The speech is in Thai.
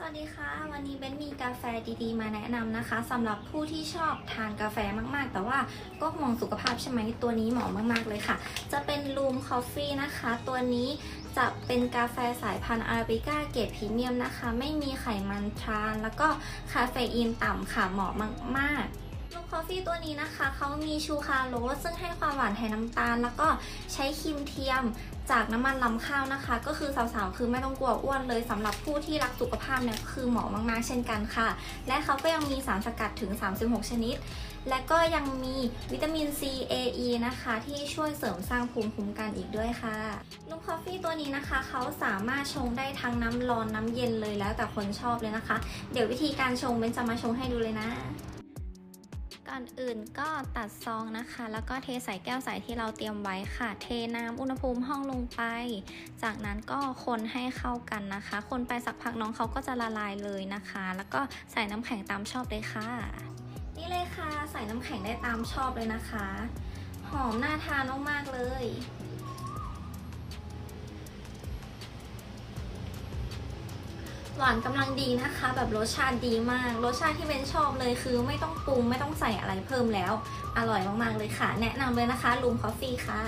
สวัสดีค่ะ วันนี้เบนมีกาแฟดีๆ มาแนะนำนะคะสำหรับผู้ที่ชอบทานกาแฟมากๆ แต่ว่าก็ห่วงสุขภาพใช่ไหมตัวนี้เหมาะมากๆเลยค่ะ จะเป็นลูมคอฟฟี่นะคะ ตัวนี้จะเป็นกาแฟสายพันธุ์อาราบิก้าเกรดพรีเมียมนะคะ ไม่มีไขมันทราน แล้วก็คาเฟอีนต่ำค่ะเหมาะมากๆ คอฟฟี่ตัวนี้นะคะเขามีชูคาโรสซึ่งให้ความหวานแทนน้ำตาล แล้วก็ใช้ครีมเทียมจากน้ำมันลำข้าวนะคะ ก็คือสาวๆ คือไม่ต้องกลัวอ้วนเลยสำหรับผู้ที่รักสุขภาพเนี่ยคือเหมาะมากๆ เช่นกันค่ะ และเขาก็ยังมีสารสกัดถึง 36 ชนิด และก็ยังมีวิตามิน C A E นะคะ ที่ช่วยเสริมสร้างภูมิคุ้มกันอีกด้วยค่ะลูกคอฟฟี่ตัวนี้นะคะเขาสามารถชงได้ทั้งน้ำร้อนน้ำเย็นเลยแล้วแต่คนชอบเลยนะคะ เดี๋ยววิธีการชงเบนจะมาชงให้ดูเลยนะ อนอื่นก็ตัดซองนะคะ แล้วก็เทใส่แก้วใสที่เราเตรียมไว้ค่ะ เทน้ำอุณหภูมิห้องลงไป จากนั้นก็คนให้เข้ากันนะคะ คนไปสักพักน้องเขาก็จะละลายเลยนะคะ แล้วก็ใส่น้ำแข็งตามชอบเลยค่ะ นี่เลยค่ะ ใส่น้ำแข็งได้ตามชอบเลยนะคะ หอมน่าทานมากๆเลย หวานกำลังดีนะคะ แบบรสชาติดีมาก รสชาติที่เบนชอบเลยคือไม่ต้องปรุงไม่ต้องใส่อะไรเพิ่มแล้ว อร่อยมากๆเลยค่ะ แนะนำเลยนะคะลุมคอฟฟี่ค่ะ